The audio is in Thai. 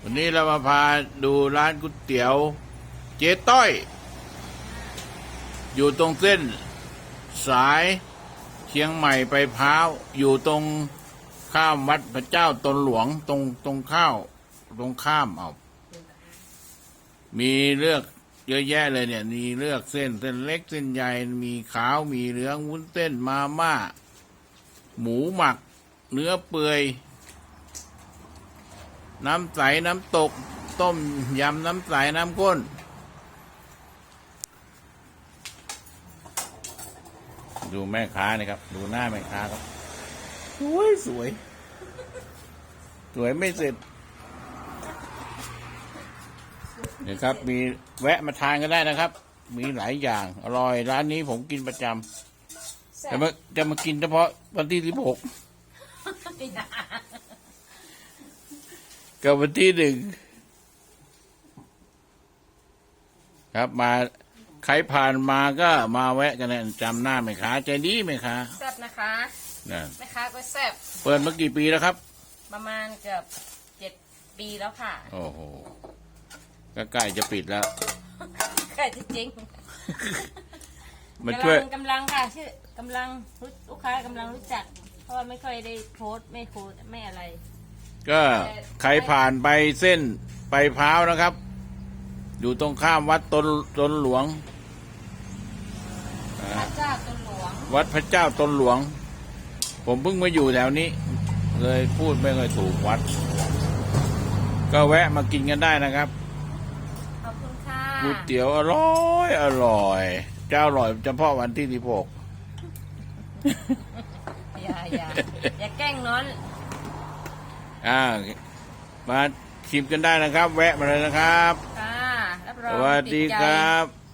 วันนี้เรามาพาดูร้านก๋วยเตี๋ยว เจ๊ต้อย อยู่ตรงเส้น สายเชียงใหม่ไปพร้าว อยู่ตรงข้ามวัดพระเจ้าตนหลวงตรงตรงข้าว ตรงข้ามเอามีเลือกเยอะแยะเลยเนี่ย มีเลือกเส้นเส้นเล็กเส้นใหญ่ มีขาวมีเหลืองวุ้นเส้นมาม่า หมูหมัก เนื้อเปื่อย น้ำใส น้ำตก ต้มยำน้ำใส น้ำข้น ดูแม่ค้านี่ครับ ดูหน้าแม่ค้าครับ สวยสวย สวยไม่เสร็จเดี๋ยวครับ มีแวะมาทานกันได้นะครับ มีหลายอย่าง อร่อย ร้านนี้ผมกินประจำจะมาจะมากินเฉพาะวันที่สิบหก กับวันที่หนึ่งครับมาใครผ่านมาก็มาแวะกันนะจำหน้าไหมคะใจดีไหมคะแซ่บนะคะนะแม่ค้าก็แซ่บเปิดมากี่ปีแล้วครับ ประมาณเกือบเจ็ดปีแล้วค่ะ โอ้โหก็ใกล้จะปิดแล้วใกล้ที่จริงมาช่วยกำลังกำลังค่ะชื่อกำลังรู้ลูกค้ากำลังรู้จัก เพราะว่าไม่ค่อยได้โพสต์ไม่โพสต์ไม่อะไร ก็ใครผ่านไปเส้นไปพร้าวนะครับ อยู่ตรงข้ามวัดตนตนหลวงอ่าพระเจ้าตนหลวงวัดพระเจ้าตนหลวง ผมเพิ่งมาอยู่แถวนี้ เลยพูดไม่ค่อยถูกวัด ก็แวะมากินกันได้นะครับขอบคุณค่ะก๋วยเตี๋ยวอร่อยอร่อย เจ้าอร่อยเฉพาะวันที่สิบหก อย่าอย่าอย่าแกล้งน้อน อ่ามาชิมกันได้นะครับ แวะมาเลยนะครับ ค่ะรับรองสวัสดีติใจ ครับ